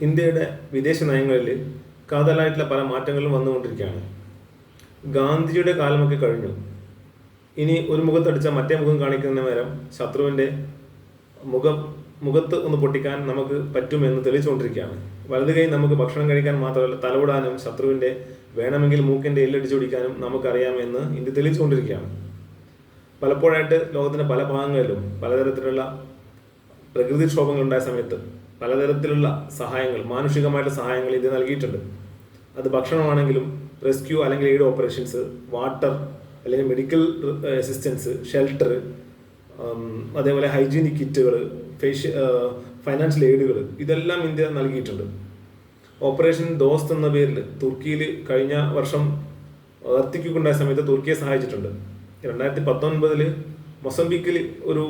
ഇന്ത്യയുടെ വിദേശ നയങ്ങളിൽ കാതലായിട്ടുള്ള പല മാറ്റങ്ങളും വന്നുകൊണ്ടിരിക്കുകയാണ്. ഗാന്ധിജിയുടെ കാലമൊക്കെ കഴിഞ്ഞു. ഇനി ഒരു മുഖത്തടിച്ച മറ്റേ മുഖം കാണിക്കുന്ന നേരം ശത്രുവിന്റെ മുഖം മുഖത്ത് ഒന്ന് പൊട്ടിക്കാൻ നമുക്ക് പറ്റുമെന്ന് തെളിയിച്ചുകൊണ്ടിരിക്കുകയാണ്. വലത് കൈ നമുക്ക് ഭക്ഷണം കഴിക്കാൻ മാത്രമല്ല തലവിടാനും ശത്രുവിന്റെ വേണമെങ്കിൽ മൂക്കിന്റെ എല്ലടിച്ചു പിടിക്കാനും നമുക്കറിയാമെന്ന് ഇന്ത്യ തെളിയിച്ചുകൊണ്ടിരിക്കുകയാണ്. പലപ്പോഴായിട്ട് ലോകത്തിന്റെ പല ഭാഗങ്ങളിലും പലതരത്തിലുള്ള പ്രകൃതിക്ഷോഭങ്ങൾ ഉണ്ടായ സമയത്ത് പലതരത്തിലുള്ള സഹായങ്ങൾ മാനുഷികമായിട്ടുള്ള സഹായങ്ങൾ ഇത് നൽകിയിട്ടുണ്ട്. അത് ഭക്ഷണമാണെങ്കിലും റെസ്ക്യൂ അല്ലെങ്കിൽ എയ്ഡ് ഓപ്പറേഷൻസ് വാട്ടർ അല്ലെങ്കിൽ മെഡിക്കൽ അസിസ്റ്റൻസ് ഷെൽട്ടർ അതേപോലെ ഹൈജീനിക് കിറ്റുകൾ ഫേഷ്യ ഫൈനാൻഷ്യൽ എയ്ഡുകൾ ഇതെല്ലാം ഇന്ത്യ നൽകിയിട്ടുണ്ട്. ഓപ്പറേഷൻ ദോസ്ത് എന്ന പേരിൽ തുർക്കിയിൽ കഴിഞ്ഞ വർഷം എർത്തിക്കുണ്ടായ സമയത്ത് തുർക്കിയെ സഹായിച്ചിട്ടുണ്ട്. രണ്ടായിരത്തി പത്തൊൻപതിൽ മൊസംബിക്കിൽ ഒരു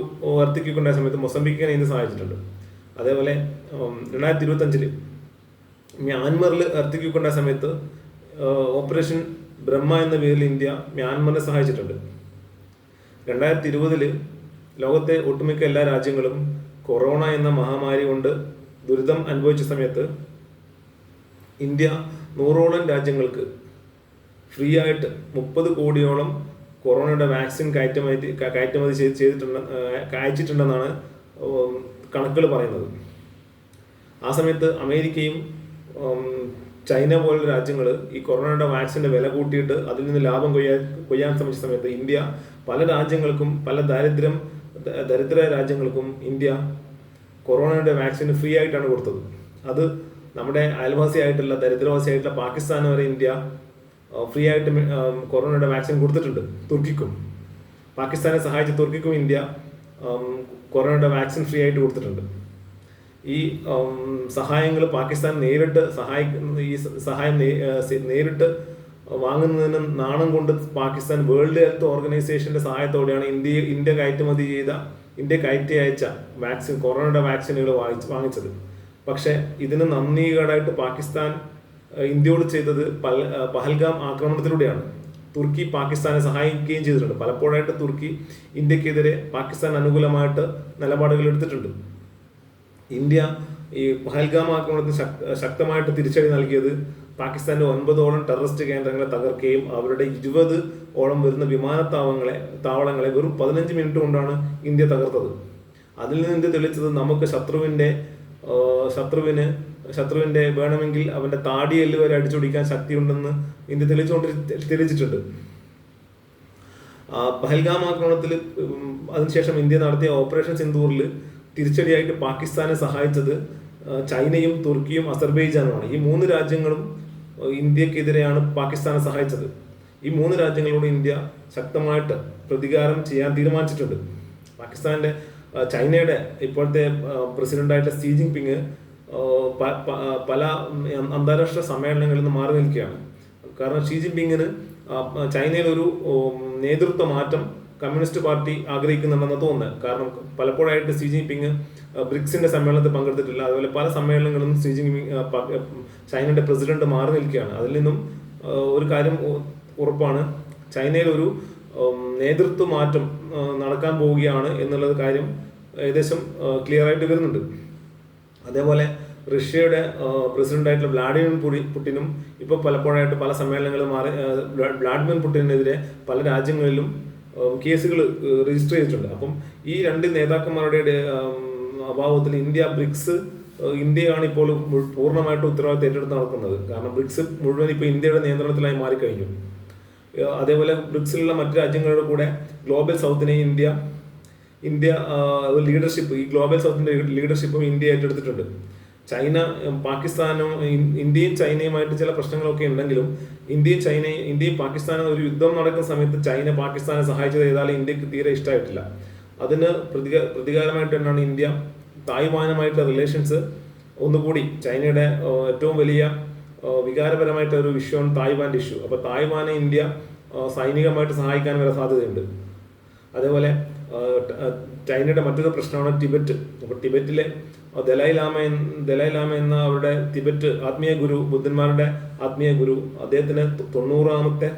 എർത്തിക്കുണ്ടായ സമയത്ത് മൊസംബിക്കിനെ ഇന്ത്യ സഹായിച്ചിട്ടുണ്ട്. അതേപോലെ രണ്ടായിരത്തി ഇരുപത്തഞ്ചിൽ മ്യാൻമറിൽ കണ്ട സമയത്ത് ഓപ്പറേഷൻ ബ്രഹ്മ എന്ന പേരിൽ ഇന്ത്യ മ്യാൻമറിനെ സഹായിച്ചിട്ടുണ്ട്. രണ്ടായിരത്തി ഇരുപതിൽ ലോകത്തെ ഒട്ടുമിക്ക എല്ലാ രാജ്യങ്ങളും കൊറോണ എന്ന മഹാമാരി കൊണ്ട് ദുരിതം അനുഭവിച്ച സമയത്ത് ഇന്ത്യ നൂറോളം രാജ്യങ്ങൾക്ക് ഫ്രീ ആയിട്ട് മുപ്പത് കോടിയോളം കൊറോണയുടെ വാക്സിൻ കയറ്റുമതി കയറ്റുമതി ചെയ്ത് ചെയ്തിട്ടുണ്ട് അയച്ചിട്ടുണ്ടെന്നാണ് കണക്കുകൾ പറയുന്നത്. ആ സമയത്ത് അമേരിക്കയും ചൈന പോലുള്ള രാജ്യങ്ങൾ ഈ കൊറോണയുടെ വാക്സിന്റെ വില കൂട്ടിയിട്ട് അതിൽ നിന്ന് ലാഭം കൊയ്യാൻ കൊയ്യാൻ ശ്രമിച്ച സമയത്ത് ഇന്ത്യ പല രാജ്യങ്ങൾക്കും പല ദാരിദ്ര്യം ദരിദ്ര രാജ്യങ്ങൾക്കും ഇന്ത്യ കൊറോണയുടെ വാക്സിൻ ഫ്രീ ആയിട്ടാണ് കൊടുത്തത്. അത് നമ്മുടെ അയൽവാസിയായിട്ടുള്ള ദരിദ്രവാസിയായിട്ടുള്ള പാകിസ്ഥാൻ വരെ ഇന്ത്യ ഫ്രീ ആയിട്ട് കൊറോണയുടെ വാക്സിൻ കൊടുത്തിട്ടുണ്ട് തുർക്കിക്കും. പാകിസ്ഥാനെ സഹായിച്ച് തുർക്കിക്കും ഇന്ത്യ കൊറോണയുടെ വാക്സിൻ ഫ്രീ ആയിട്ട് കൊടുത്തിട്ടുണ്ട്. ഈ സഹായങ്ങൾ പാകിസ്ഥാൻ നേരിട്ട് സഹായിക്കുന്ന ഈ സഹായം നേരിട്ട് വാങ്ങുന്നതിന് നാണം കൊണ്ട് പാകിസ്ഥാൻ വേൾഡ് ഹെൽത്ത് ഓർഗനൈസേഷന്റെ സഹായത്തോടെയാണ് ഇന്ത്യ ഇന്ത്യ കയറ്റുമതി ചെയ്ത ഇന്ത്യ കയറ്റി അയച്ച വാക്സിൻ കൊറോണയുടെ വാക്സിനുകൾ വാങ്ങിച്ച് വാങ്ങിച്ചത്. പക്ഷേ ഇതിന് നന്ദികേടായിട്ട് പാകിസ്ഥാൻ ഇന്ത്യയോട് ചെയ്തത് പൽ പഹൽഗാം ആക്രമണത്തിലൂടെയാണ്. തുർക്കി പാകിസ്ഥാനെ സഹായിക്കുകയും ചെയ്തിട്ടുണ്ട്. പലപ്പോഴായിട്ട് തുർക്കി ഇന്ത്യക്കെതിരെ പാകിസ്ഥാൻ അനുകൂലമായിട്ട് നിലപാടുകൾ എടുത്തിട്ടുണ്ട്. ഇന്ത്യ ഈ പഹൽഗാം ആക്രമണത്തിന് ശക്തമായിട്ട് തിരിച്ചടി നൽകിയത് പാകിസ്ഥാന്റെ ഒൻപതോളം ടെററിസ്റ്റ് കേന്ദ്രങ്ങളെ തകർക്കുകയും അവരുടെ ഇരുപത് ഓളം വരുന്ന വിമാനത്താവളങ്ങളെ താവളങ്ങളെ വെറും പതിനഞ്ച് മിനിറ്റ് കൊണ്ടാണ് ഇന്ത്യ തകർത്തത്. അതിൽ നിന്ന് ഇന്ത്യ തെളിച്ചത് നമുക്ക് ശത്രുവിന്റെ ആ, ശത്രുവിന് ശത്രുവിന്റെ വേണമെങ്കിൽ അവന്റെ താടിയെല്ല് വരെ അടിച്ചൊടിക്കാൻ ശക്തിയുണ്ടെന്ന് ഇന്ത്യ തെളിച്ചുകൊണ്ട് തെളിയിച്ചിട്ടുണ്ട്. പഹൽഗാം ആക്രമണത്തിൽ അതിനുശേഷം ഇന്ത്യ നടത്തിയ ഓപ്പറേഷൻ സിന്ദൂറിൽ തിരിച്ചടിയായിട്ട് പാകിസ്ഥാനെ സഹായിച്ചത് ചൈനയും തുർക്കിയും അസർബൈജാനുമാണ്. ഈ മൂന്ന് രാജ്യങ്ങളും ഇന്ത്യക്കെതിരെയാണ് പാകിസ്ഥാനെ സഹായിച്ചത്. ഈ മൂന്ന് രാജ്യങ്ങളോട് ഇന്ത്യ ശക്തമായിട്ട് പ്രതികാരം ചെയ്യാൻ തീരുമാനിച്ചിട്ടുണ്ട്. പാകിസ്ഥാന്റെ ചൈനയുടെ ഇപ്പോഴത്തെ പ്രസിഡന്റായിട്ട് സി ജിൻ പിങ് ആ, പ- പ- പല അന്താരാഷ്ട്ര സമ്മേളനങ്ങളിൽ നിന്ന് മാറി നിൽക്കുകയാണ്. കാരണം ഷീ ജിൻപിങ്ങിന് പിങ്ങിന് ചൈനയിൽ ഒരു നേതൃത്വ മാറ്റം കമ്മ്യൂണിസ്റ്റ് പാർട്ടി ആഗ്രഹിക്കുന്നുണ്ടെന്ന് തോന്നുന്നത്. കാരണം പലപ്പോഴായിട്ട് സി ജിൻപിങ് ബ്രിക്സിന്റെ സമ്മേളനത്തിൽ പങ്കെടുത്തിട്ടില്ല. അതുപോലെ പല സമ്മേളനങ്ങളിലും സി ജിൻപിങ് ചൈനയുടെ പ്രസിഡന്റ് മാറി നിൽക്കുകയാണ്. അതിൽ നിന്നും ഒരു കാര്യം ഉറപ്പാണ്. ചൈനയിൽ ഒരു നേതൃത്വ മാറ്റം നടക്കാൻ പോവുകയാണ് എന്നുള്ളത് കാര്യം ഏകദേശം ക്ലിയർ ആയിട്ട് വരുന്നുണ്ട്. അതേപോലെ റഷ്യയുടെ പ്രസിഡന്റ് ആയിട്ടുള്ള വ്ളാഡിമിർ പുടി- പുടിനും ഇപ്പോൾ പലപ്പോഴായിട്ട് പല സമ്മേളനങ്ങളും മാറി വ്ളാഡിമിർ പുടിനെതിരെ പല രാജ്യങ്ങളിലും കേസുകൾ രജിസ്റ്റർ ചെയ്തിട്ടുണ്ട്. അപ്പം ഈ രണ്ട് നേതാക്കന്മാരുടെ അഭാവത്തിൽ ഇന്ത്യ ബ്രിക്സ് ഇന്ത്യയാണ് ഇപ്പോൾ പൂർണമായിട്ട് ഉത്തരവാദിത്തം ഏറ്റെടുത്ത് നടക്കുന്നത്. കാരണം ബ്രിക്സ് മുഴുവൻ ഇപ്പോൾ ഇന്ത്യയുടെ നിയന്ത്രണത്തിലായി മാറിക്കഴിഞ്ഞു. അതേപോലെ ബ്രിക്സിലുള്ള മറ്റു രാജ്യങ്ങളുടെ കൂടെ ഗ്ലോബൽ സൗത്തിനെ ഇന്ത്യ ഇന്ത്യ ലീഡർഷിപ്പ് ഈ ഗ്ലോബൽ സൗത്തിന്റെ ലീഡർഷിപ്പും ഇന്ത്യ ഏറ്റെടുത്തിട്ടുണ്ട്. ചൈന പാകിസ്ഥാനും ഇന്ത്യയും ചൈനയുമായിട്ട് ചില പ്രശ്നങ്ങളൊക്കെ ഉണ്ടെങ്കിലും ഇന്ത്യയും ചൈനയും ഇന്ത്യയും പാകിസ്ഥാനും ഒരു യുദ്ധം നടക്കുന്ന സമയത്ത് ചൈന പാകിസ്ഥാനെ സഹായിച്ചത് ഏതായാലും ഇന്ത്യയ്ക്ക് തീരെ ഇഷ്ടമായിട്ടില്ല അതിന് പ്രതിക പ്രതികാരമായിട്ട് തന്നെയാണ് ഇന്ത്യ തായ്വാനുമായിട്ടുള്ള റിലേഷൻസ്. ഒന്നുകൂടി ചൈനയുടെ ഏറ്റവും വലിയ വികാരപരമായിട്ട് ഒരു വിഷയമാണ് തായ്വാന്റെ ഇഷ്യൂ. അപ്പോൾ തായ്വാനെ ഇന്ത്യ സൈനികമായിട്ട് സഹായിക്കാൻ വരെ സാധ്യതയുണ്ട്. അതേപോലെ ചൈനയുടെ മറ്റൊരു പ്രശ്നമാണ് ടിബറ്റ്. അപ്പോൾ ടിബറ്റിലെ ആ, ദലൈ ലാമ എന്ന- ദലൈ ലാമ എന്ന അവരുടെ തിബറ്റ് ആത്മീയ ഗുരു ബുദ്ധന്മാരുടെ ആത്മീയ ഗുരു അദ്ദേഹത്തിന് തൊണ്ണൂറാമത്തെ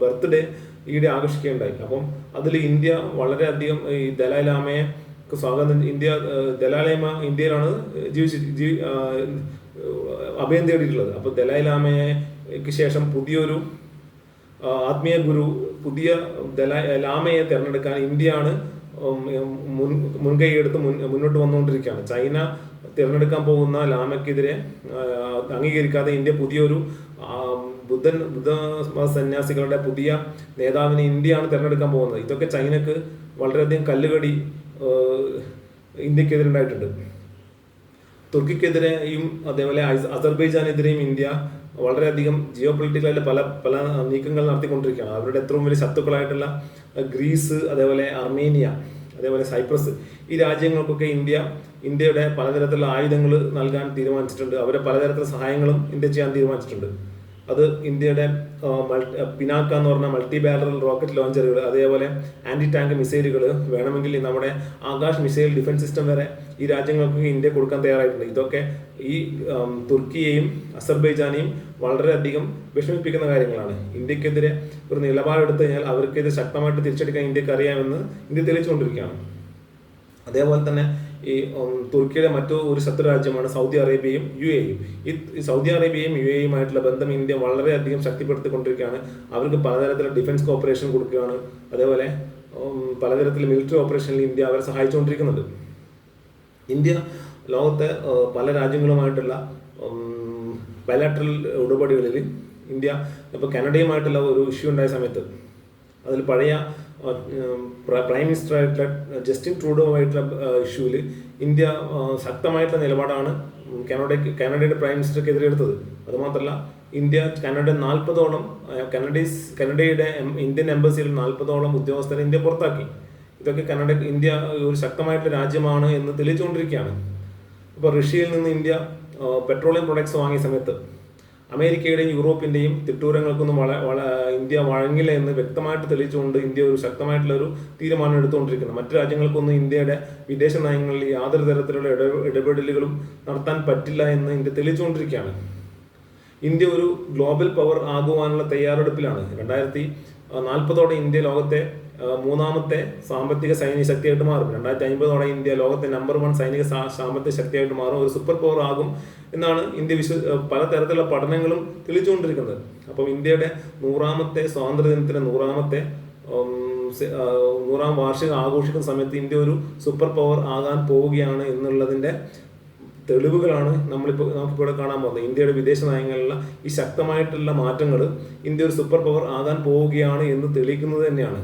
ബർത്ത്ഡേ ഈടെ ആഘോഷിക്കുകയുണ്ടായി. അപ്പം അതിൽ ഇന്ത്യ വളരെയധികം ഈ ദലൈ ലാമയെ സ്വാഗതം ഇന്ത്യ ഏഹ്, ലാമ ഇന്ത്യയിലാണ് ജീവിച്ച് ജീവി അഭയം തേടിയിട്ടുള്ളത്. അപ്പോൾ ദലായിലാമയ്ക്ക് ശേഷം പുതിയൊരു ആത്മീയ ഗുരു പുതിയ ദലാ ലാമയെ തിരഞ്ഞെടുക്കാൻ ഇന്ത്യയാണ് മുൻകൈ എടുത്ത് മുന്നോട്ട് വന്നുകൊണ്ടിരിക്കുകയാണ്. ചൈന തിരഞ്ഞെടുക്കാൻ പോകുന്ന ലാമയ്ക്കെതിരെ അംഗീകരിക്കാതെ ഇന്ത്യ പുതിയൊരു ബുദ്ധൻ ബുദ്ധ സന്യാസികളുടെ പുതിയ നേതാവിനെ ഇന്ത്യയാണ് തിരഞ്ഞെടുക്കാൻ പോകുന്നത്. ഇതൊക്കെ ചൈനക്ക് വളരെയധികം കല്ലുകടി ഇന്ത്യക്കെതിരെ ഉണ്ടായിട്ടുണ്ട്. തുർക്കിക്കെതിരെയും അതേപോലെ അസ- അസർബൈജാനെതിരെയും ഇന്ത്യ വളരെയധികം ജിയോ പൊളിറ്റിക്കലായിട്ട് പല പല നീക്കങ്ങൾ നടത്തിക്കൊണ്ടിരിക്കുകയാണ്. അവരുടെ ഏറ്റവും വലിയ ശത്രുക്കളായിട്ടുള്ള ഗ്രീസ് അതേപോലെ അർമേനിയ അതേപോലെ സൈപ്രസ് ഈ രാജ്യങ്ങൾക്കൊക്കെ ഇന്ത്യ ഇന്ത്യയുടെ പലതരത്തിലുള്ള ആയുധങ്ങൾ നൽകാൻ തീരുമാനിച്ചിട്ടുണ്ട്. അവരെ പലതരത്തിലുള്ള സഹായങ്ങളും ഇന്ത്യ ചെയ്യാൻ തീരുമാനിച്ചിട്ടുണ്ട്. അത് ഇന്ത്യയുടെ പിനാക്ക എന്ന് പറഞ്ഞ മൾട്ടി ബാലറൽ റോക്കറ്റ് ലോഞ്ചറുകൾ അതേപോലെ ആന്റി ടാങ്ക് മിസൈലുകൾ വേണമെങ്കിൽ നമ്മുടെ ആകാശ് മിസൈൽ ഡിഫൻസ് സിസ്റ്റം വരെ ഈ രാജ്യങ്ങൾക്ക് ഇന്ത്യ കൊടുക്കാൻ തയ്യാറായിട്ടുണ്ട്. ഇതൊക്കെ ഈ തുർക്കിയെയും അസർബൈജാനെയും വളരെയധികം വിഷമിപ്പിക്കുന്ന കാര്യങ്ങളാണ്. ഇന്ത്യക്കെതിരെ ഒരു നിലപാടെടുത്തു കഴിഞ്ഞാൽ അവർക്കെതിരെ ശക്തമായിട്ട് തിരിച്ചെടുക്കാൻ ഇന്ത്യയ്ക്ക് അറിയാമെന്ന് ഇന്ത്യ തെളിയിച്ചുകൊണ്ടിരിക്കുകയാണ്. അതേപോലെ തന്നെ ഈ തുർക്കിയുടെ മറ്റു ഒരു ശത്രു രാജ്യമാണ് സൗദി അറേബ്യയും യു എയും ഈ സൗദി അറേബ്യയും യു എയുമായിട്ടുള്ള ബന്ധം ഇന്ത്യ വളരെയധികം ശക്തിപ്പെടുത്തിക്കൊണ്ടിരിക്കുകയാണ്. അവർക്ക് പലതരത്തിലുള്ള ഡിഫൻസ് കോപ്പറേഷൻ കൊടുക്കുകയാണ്. അതേപോലെ പലതരത്തിലുള്ള മിലിറ്ററി ഓപ്പറേഷനിൽ ഇന്ത്യ അവരെ സഹായിച്ചുകൊണ്ടിരിക്കുന്നുണ്ട്. ഇന്ത്യ ലോകത്തെ പല രാജ്യങ്ങളുമായിട്ടുള്ള ബയലാട്രൽ ഉടപടികളിൽ ഇന്ത്യ ഇപ്പോൾ കാനഡയുമായിട്ടുള്ള ഒരു ഇഷ്യൂ ഉണ്ടായ സമയത്ത് അതിൽ പഴയ പ്ര- പ്രൈം മിനിസ്റ്റർ ആയിട്ടുള്ള ജസ്റ്റിൻ ട്രൂഡോമായിട്ടുള്ള ഇഷ്യൂവിൽ ഇന്ത്യ ഏഹ്, ശക്തമായിട്ടുള്ള നിലപാടാണ് കാനഡയ്ക്ക് കാനഡയുടെ പ്രൈം മിനിസ്റ്റർക്കെതിരെ എടുത്തത്. അതുമാത്രമല്ല ഇന്ത്യ കാനഡ നാൽപ്പതോളം കാനഡീസ് കാനഡയുടെ ഇന്ത്യൻ എംബസിയിൽ നാൽപ്പതോളം ഉദ്യോഗസ്ഥരെ ഇന്ത്യ പുറത്താക്കി. ഇതൊക്കെ കാനഡ ഇന്ത്യ ഒരു ശക്തമായിട്ടുള്ള രാജ്യമാണ് എന്ന് തെളിയിച്ചുകൊണ്ടിരിക്കുകയാണ്. അപ്പോൾ റഷ്യയിൽ നിന്ന് ഇന്ത്യ പെട്രോളിയം പ്രൊഡക്ട്സ് വാങ്ങിയ സമയത്ത് അമേരിക്കയുടെയും യൂറോപ്പിന്റെയും തിട്ടൂരങ്ങൾക്കൊന്നും വള വള ഇന്ത്യ വഴങ്ങില്ല എന്ന് വ്യക്തമായിട്ട് തെളിയിച്ചുകൊണ്ട് ഇന്ത്യ ഒരു ശക്തമായിട്ടുള്ള ഒരു തീരുമാനം എടുത്തുകൊണ്ടിരിക്കുന്നത് മറ്റു രാജ്യങ്ങൾക്കൊന്നും ഇന്ത്യയുടെ വിദേശ നയങ്ങളിൽ യാതൊരു തരത്തിലുള്ള ഇട ഇടപെടലുകളും നടത്താൻ പറ്റില്ല എന്ന് ഇന്ത്യ തെളിയിച്ചുകൊണ്ടിരിക്കുകയാണ്. ഇന്ത്യ ഒരു ഗ്ലോബൽ പവർ ആകുവാനുള്ള തയ്യാറെടുപ്പിലാണ്. രണ്ടായിരത്തി നാൽപ്പതോടെ ഇന്ത്യ ലോകത്തെ മൂന്നാമത്തെ സാമ്പത്തിക സൈനിക ശക്തിയായിട്ട് മാറും. രണ്ടായിരത്തി അമ്പതോടെ ഇന്ത്യ ലോകത്തെ നമ്പർ വൺ സൈനിക സാമ്പത്തിക ശക്തിയായിട്ട് മാറും. ഒരു സൂപ്പർ പവർ ആകും എന്നാണ് ഇന്ത്യ വിശ്വ പലതരത്തിലുള്ള പഠനങ്ങളും തെളിച്ചുകൊണ്ടിരിക്കുന്നത് അപ്പം ഇന്ത്യയുടെ നൂറാമത്തെ സ്വാതന്ത്ര്യ ദിനത്തിന്റെ നൂറാമത്തെ നൂറാം വാർഷികം ആഘോഷിക്കുന്ന സമയത്ത് ഇന്ത്യ ഒരു സൂപ്പർ പവർ ആകാൻ പോവുകയാണ് എന്നുള്ളതിന്റെ തെളിവുകളാണ് നമ്മളിപ്പോൾ നമുക്കിപ്പോൾ ഇവിടെ കാണാൻ പോകുന്നത്. ഇന്ത്യയുടെ വിദേശ നയങ്ങളിലുള്ള ഈ ശക്തമായിട്ടുള്ള മാറ്റങ്ങൾ ഇന്ത്യ ഒരു സൂപ്പർ പവർ ആകാൻ പോവുകയാണ് എന്ന് തെളിയിക്കുന്നത് തന്നെയാണ്.